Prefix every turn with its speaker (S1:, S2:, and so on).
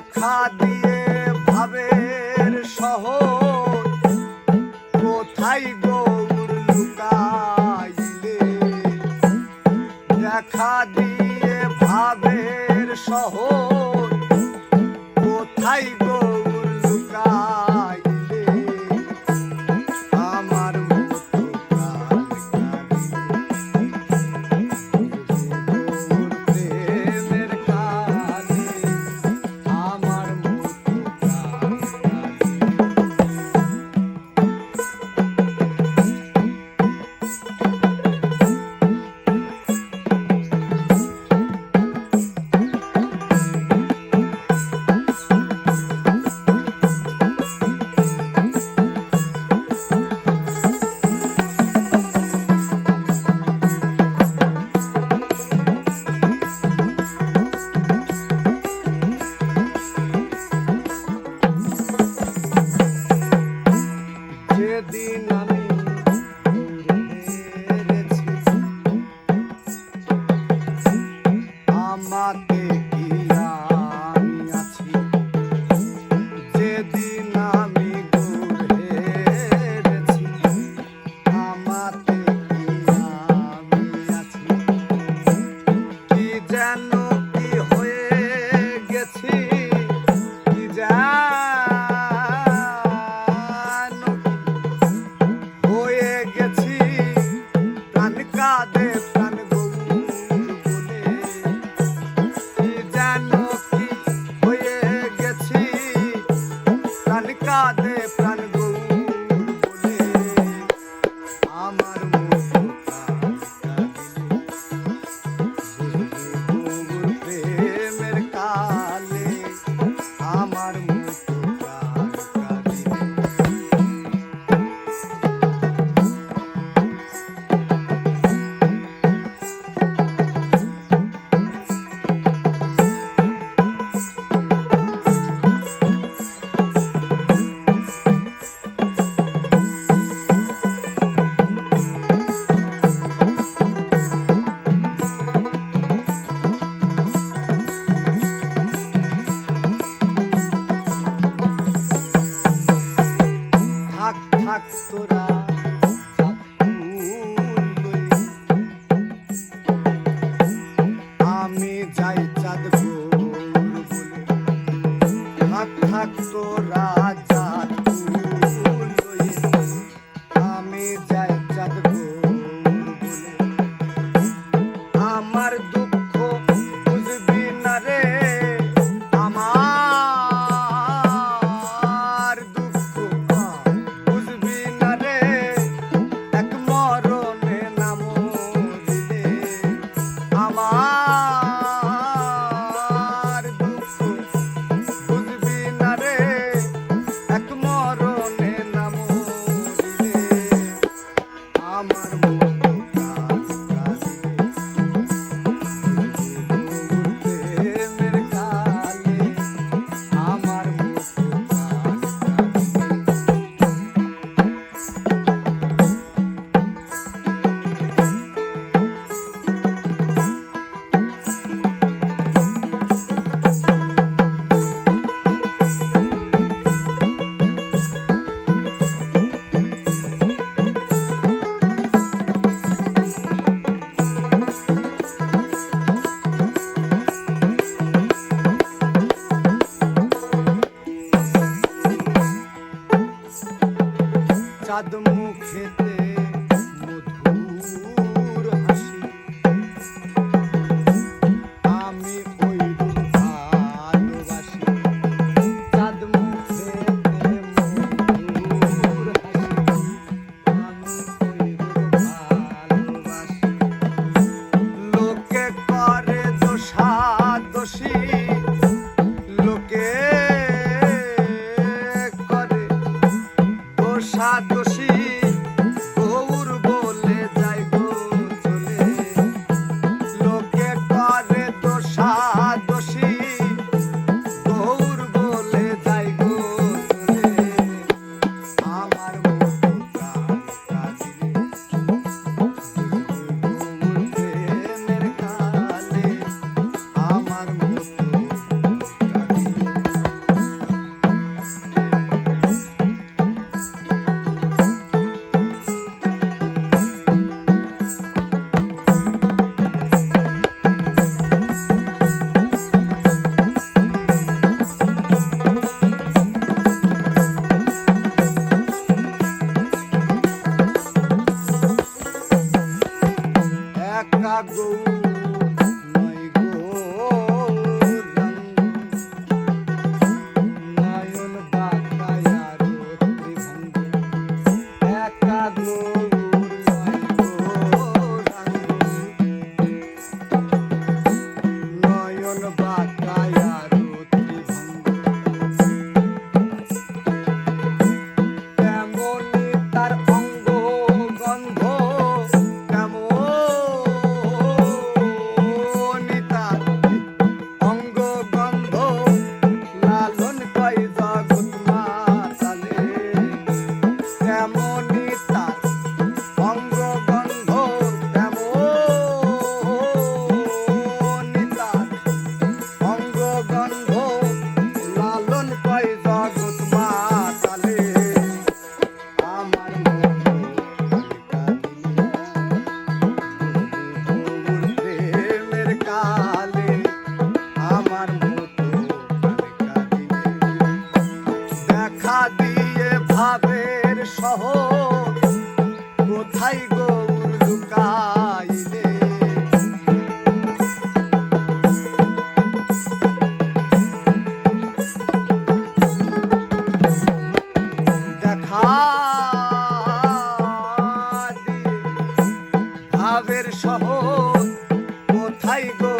S1: দেখা দিয়ে ভাবের সহ কোথায় গৌর লুকাইলে? দেখা দিয়ে ভাবের শহর কোথায় থাক থাক তোরা Bottom. শহর কোথায় গো